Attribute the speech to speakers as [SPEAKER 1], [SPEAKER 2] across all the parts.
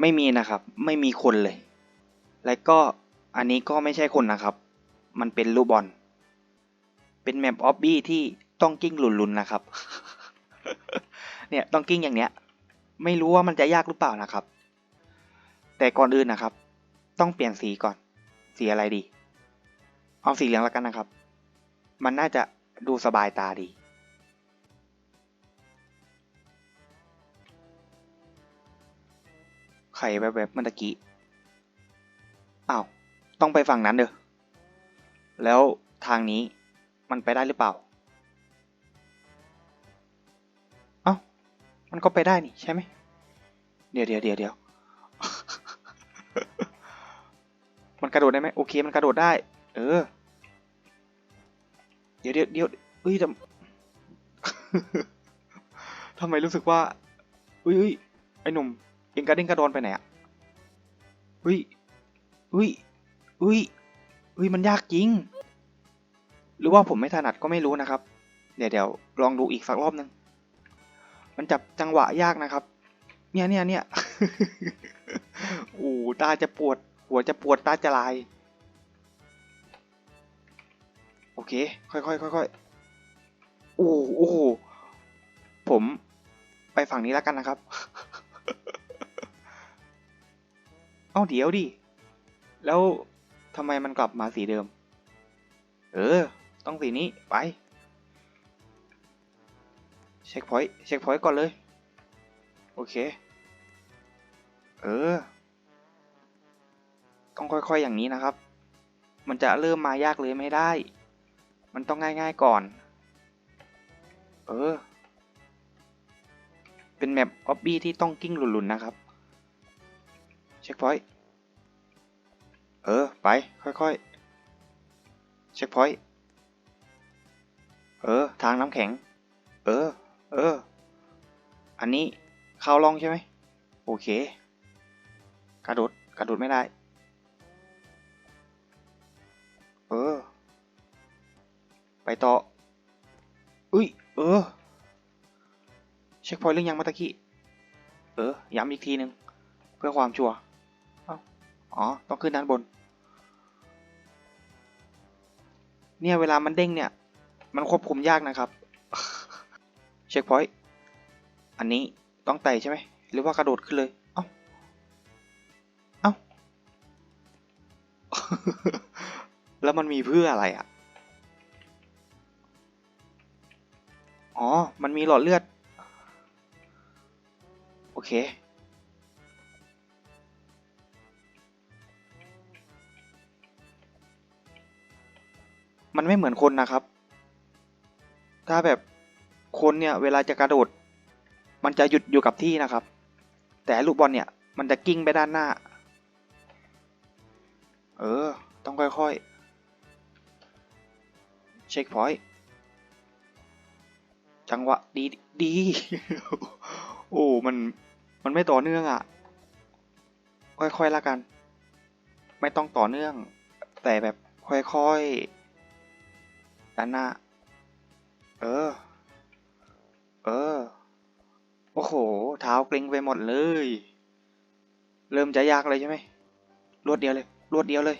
[SPEAKER 1] ไม่มีนะครับ ไม่มีคนเลย และก็อันนี้ก็ไม่ใช่คนนะครับ มันเป็นลูกบอล เป็นแมปออบบี้ที่ต้องกิ้งหลุนๆนะครับ เนี่ยต้องกิ้งอย่างเนี้ย ไม่รู้ว่ามันจะยากหรือเปล่านะครับ แต่ก่อนอื่นนะครับ ต้องเปลี่ยนสีก่อน สีอะไรดี เอาสีเหลืองแล้วกันนะครับ มันน่าจะดูสบายตาดี ไข่แบบแบบๆเมื่อตะกี้อ้าวต้องไปฝั่งนั้นเด้อแล้วทางนี้มันไปได้หรือเปล่า เอ้า มันก็ไปได้นี่ใช่ไหม เดี๋ยวเดี๋ยวเดี๋ยวเดี๋ยวมันกระโดดได้ไหมโอเคมันกระโดดได้ เออ เดี๋ยวเดี๋ยวเดี๋ยวเอ้ยทำทำไมรู้สึกว่าอุ้ยอุ้ยไอ้หนุ่ม เองกระเด้งกระโดนไปไหนอะอุ้ยอุ้ยอุ้ยอุ้ยมันยากจริง หรือว่าผมไม่ถนัดก็ไม่รู้นะครับ เดี๋ยวเดี๋ยวลองดูอีกสักรอบนึง มันจับจังหวะยากนะครับ เนี่ยเนี่ยเนี่ยโอ้ตาจะปวด หัวจะปวดตาจะลาย โอเค ค่อยๆค่อยๆโอ้โอ้โหผมไปฝั่งนี้แล้วกันนะครับ เอ้าเดี๋ยวดิ แล้วทำไมมันกลับมาสีเดิม เออ ต้องสีนี้ไป เช็คพอยต์เช็คพอยต์ก่อนเลย โอเค เออ ต้องค่อยๆอย่างนี้นะครับ มันจะเริ่มมายากเลยไม่ได้ มันต้องง่ายๆก่อน เออ เป็นแมปออบบี้ที่ต้องกิ้งหลุนๆนะครับ ช็คพอยต์เออ ไป ค่อยๆ เช็คพอยต์เออ ทางน้ำแข็ง เออ เออ อันนี้เข้าล่องใช่ไหม โอเค กระโดด กระโดดไม่ได้ เออ ไปต่อ อุ้ย เออ เช็คพอยต์เรื่องยังมื่อตะกี้ เออ ย้ำอีกทีหนึ่งเพื่อความชัวร์ อ๋อ ต้องขึ้นด้านบน เนี่ยเวลามันเด้งเนี่ย มันควบคุมยากนะครับ เช็คพอยต์ อันนี้ต้องไต่ใช่ไหม หรือว่ากระโดดขึ้นเลย เอ้า เอ้า แล้วมันมีเพื่ออะไรอะ อ๋อ มันมีหลอดเลือด โอเค มันไม่เหมือนคนนะครับ ถ้าแบบคนเนี่ยเวลาจะกระโดด มันจะหยุดอยู่กับที่นะครับ แต่ลูกบอลเนี่ยมันจะกิ้งไปด้านหน้า เออ ต้องค่อยๆ เช็คพอยต์จังหวะดีดี โอ้ มัน มันไม่ต่อเนื่องอะ่ะ ค่อยๆละกัน ไม่ต้องต่อเนื่อง แต่แบบค่อยๆ ด้านหน้า เออ เออ โอ้โห เท้าเกร็งไปหมดเลย เริ่มจะยากเลยใช่ไหม รวดเดียวเลย รวดเดียวเลย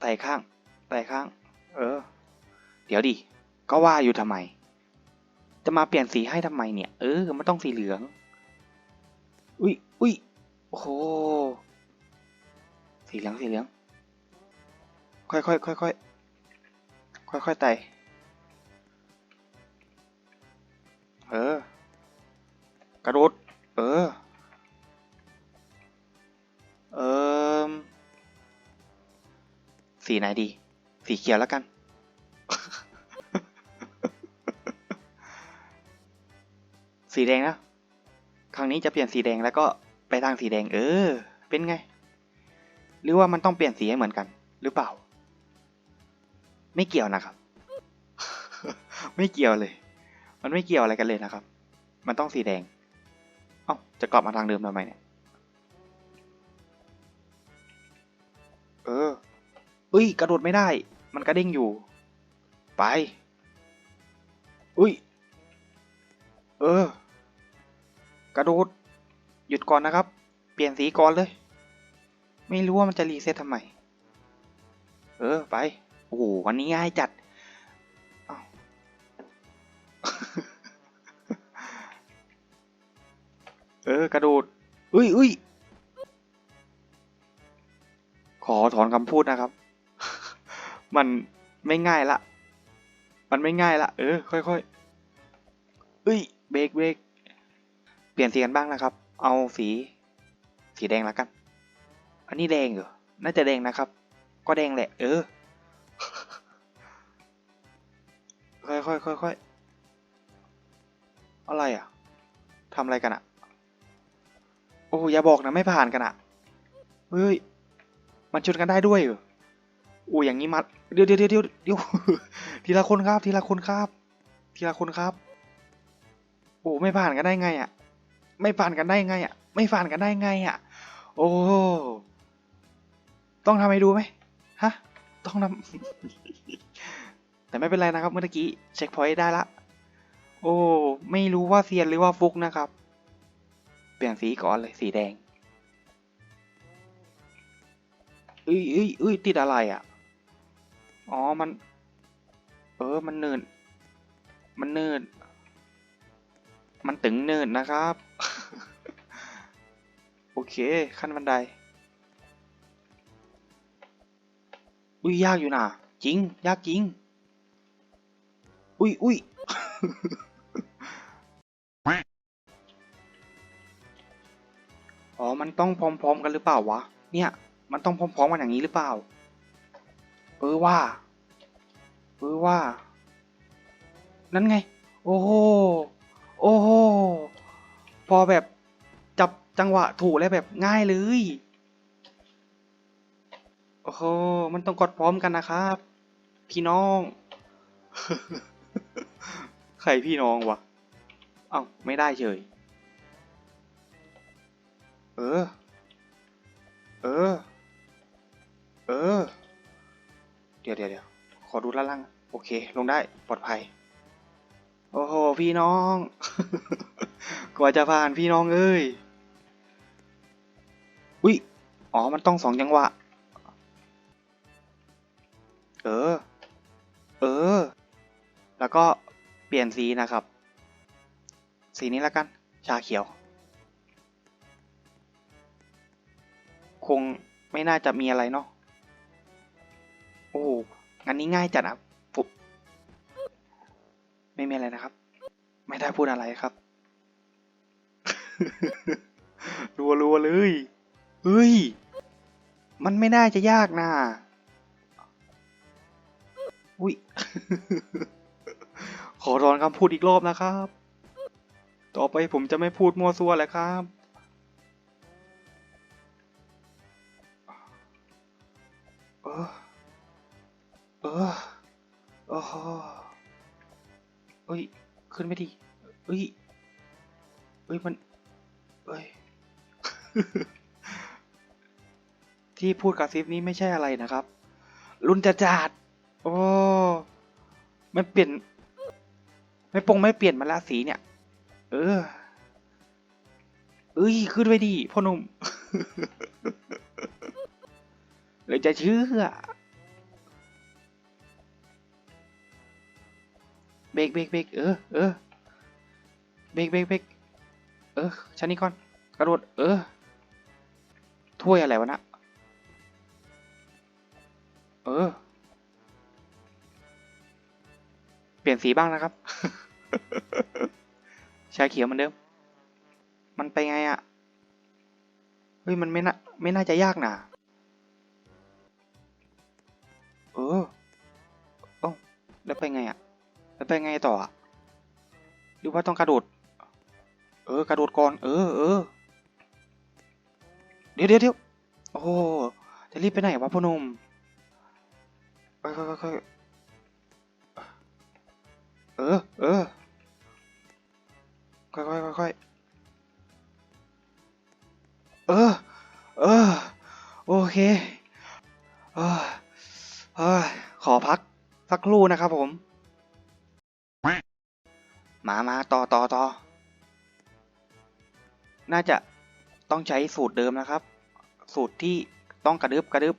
[SPEAKER 1] ไต่ข้าง ไต่ข้าง เออ เดี๋ยวดิ ก็ว่าอยู่ทำไม จะมาเปลี่ยนสีให้ทำไมเนี่ย เออ มันต้องสีเหลือง อุ้ยอุ้ยโอ้โห สีเหลืองสีเหลือง ค่อยค่อยค่อยค่อยค่อยค่อยไต่เออ กระโดด เออ เออสีไหนดี สีเขียวแล้วกัน สีแดงนะ ครั้งนี้จะเปลี่ยนสีแดงแล้วก็ไปทางสีแดง เออ เป็นไง หรือว่ามันต้องเปลี่ยนสีให้เหมือนกัน หรือเปล่า ไม่เกี่ยวนะครับ ไม่เกี่ยวเลย มันไม่เกี่ยวอะไรกันเลยนะครับ มันต้องสีแดง เอ้าจะกลับมาทางเดิมทำไมเนี่ยเอออุ้ย กระโดดไม่ได้ มันกระเด้งอยู่ ไป อุ้ย เออ กระโดด หยุดก่อนนะครับ เปลี่ยนสีก่อนเลย ไม่รู้ว่ามันจะรีเซ็ตทำไม เออ ไป โอ้โห วันนี้ง่ายจัด เออ กระโดดอุ้ยอุ้ยขอถอนคำพูดนะครับ มันไม่ง่ายละ มันไม่ง่ายละ เออ ค่อยๆเอ้ย เบรกเบรกเปลี่ยนสีกันบ้างนะครับ เอาสี สีแดงแล้วกัน อันนี้แดงเหรอ น่าจะแดงนะครับ ก็แดงแหละ เออ ค่อยค่อยค่อยค่อยอะไรอะทำอะไรกันอะ โอ้อย่าบอกนะไม่ผ่านกันอะ เฮ้ย มันชนกันได้ด้วยเหรอโอ้อย่างนี้มาเดี๋ยวเดี๋ยวเดี๋ยวเดี๋ยวเดี๋ยวทีละคนครับ ทีละคนครับ ทีละคนครับ โอ้ไม่ผ่านกันได้ไงอะ ไม่ผ่านกันได้ไงอะ ไม่ผ่านกันได้ไงอะ โอ้ ต้องทำให้ดูไหมฮะ ต้องทำแต่ไม่เป็นไรนะครับเมื่อกี้เช็คพอยต์ได้ละ โอ้ ไม่รู้ว่าเซียนหรือว่าฟุกนะครับ เปลี่ยนสีก่อนเลยสีแดงเอ้ยเอ้ยเอ้ยติดอะไรอะ อ๋อ มัน เออ มันเนินมันเนินมันตึงเนินนะครับ โอเค ขั้นบันได อุ้ยยากอยู่นะจริง ยากจริง อุ้ยอุ้ยอ๋อ มันต้องพร้อมๆกันหรือเปล่าวะ เนี่ย มันต้องพร้อมๆกันอย่างนี้หรือเปล่า เออว่า เออว่า นั่นไง โอ้โห โอ้โห พอแบบจับจังหวะถูกแล้วแบบง่ายเลย โอ้โห มันต้องกดพร้อมกันนะครับ พี่น้อง ใครพี่น้องวะ เอ้าไม่ได้เฉย เออ เออ เออ เดี๋ยวเดี๋ยวเดี๋ยวขอดูล่าง โอเค ลงได้ ปลอดภัย โอ้โห พี่น้อง กว่าจะผ่านพี่น้องเอ้ย อุ้ย อ๋อ มันต้องสองจังหวะ เออ เออ แล้วก็เปลี่ยนสีนะครับ สีนี้แล้วกัน ชาเขียว คงไม่น่าจะมีอะไรเนาะ โอ้งั้นนี้ง่ายจัดอะปุ๊บไม่มีอะไรนะครับ ไม่ได้พูดอะไรครับ รัวรัวๆเลย เฮ้ย มันไม่น่าจะยากนะ อุ้ย ขอรอนคำพูดอีกรอบนะครับ ต่อไปผมจะไม่พูดมั่วซั่วแล้วครับ เออ เออโอ้โหเอ้ย ขึ้นไม่ดีเอ้ย เอ้ย มัน เอ้ย ที่พูดกับซิฟนี้ไม่ใช่อะไรนะครับ รุนจะจัด โอ้ไม่เปลี่ยน ไม่ปงไม่เปลี่ยนมาละสีเนี่ย เออ เอ้ยขึ้นไปดีพ่อหนุ่มเลยจะเชื่อเบรกเบรกเบรกเออเออเบรกเบรกเบรกเออชั้นนี้ก่อน กระโดด เออ ถ้วยอะไรวะนะ เออ ปลี่ยนสีบ้างนะครับ ชาเขียวเหมือนเดิม มันไปไงอะ่ะ เฮ้ย มันไม่น่าไม่น่าจะยากนะเออเอ้แล้วไปไงอะ่ะ แล้วไปไงต่ออะหรือว่าต้องกระโดด เออ กระโดดก่อน เออเออเดี๋ยวเดี๋ยวเดี๋ยวโอ้จะรีบไปไหนวะพ่อหนุ่มค่อยค่อยค่อย เออ เออ ค่อยค่อยค่อยค่อยเออ เออ โอเคเออเออขอพัก สักครู่นะครับผม มามาต่อต่อต่อ น่าจะต้องใช้สูตรเดิมนะครับ สูตรที่ต้องกระดึบกระดึบ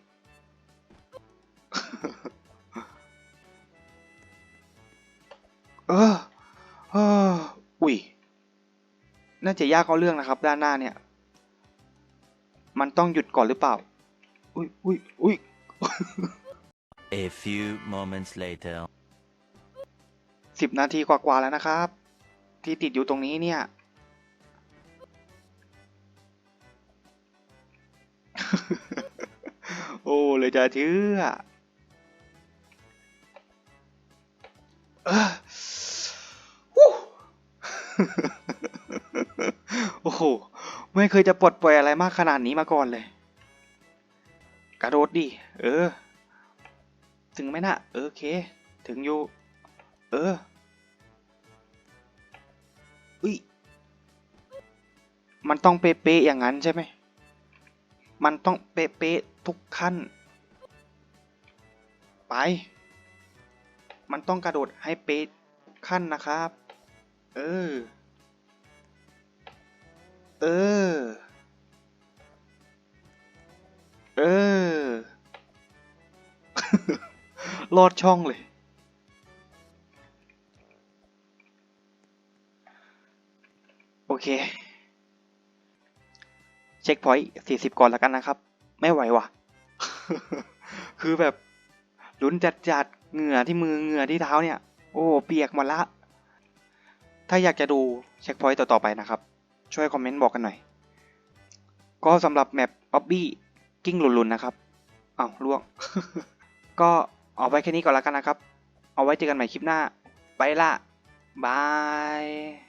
[SPEAKER 1] เออเอออุ้ย น่าจะยากเอาเรื่องนะครับ ด้านหน้าเนี่ย มันต้องหยุดก่อนหรือเปล่า อุ้ยอุ้ยอุ้ย
[SPEAKER 2] A few moments later.
[SPEAKER 1] สิบนาทีกว่าๆแล้วนะครับ ที่ติดอยู่ตรงนี้เนี่ย โอ้เลยจะเชื่อเออฮู้ โอ้โห ไม่เคยจะปลดปล่อยอะไรมากขนาดนี้มาก่อนเลย กระโดดดิ เออ ถึงไหมนะเออโอเค ถึงอยู่ เออ อุ้ย มันต้องเป๊ะๆอย่างนั้นใช่ไหม มันต้องเป๊ะๆทุกขั้น ไป มันต้องกระโดดให้เป๊ะทุกขั้นนะครับ เออ เออ เออ ลอดช่องเลย โอเค เช็คพอยต์สี่สิบก่อนแล้วกันนะครับ ไม่ไหวว่ะ คือแบบลุ้นจัดจัดๆเหงื่อที่มือเหงื่อที่เท้าเนี่ย โอ้ เปียกหมดละ ถ้าอยากจะดูเช็คพอยต์ต่อๆไปนะครับ ช่วยคอมเมนต์บอกกันหน่อย ก็สำหรับแมปออบบี้กิ้งหลุนๆนะครับเอา้าล่วง ก็เอาไว้แค่นี้ก่อนแล้วกันนะครับ เอาไว้เจอกันใหม่คลิปหน้า ไปละบาย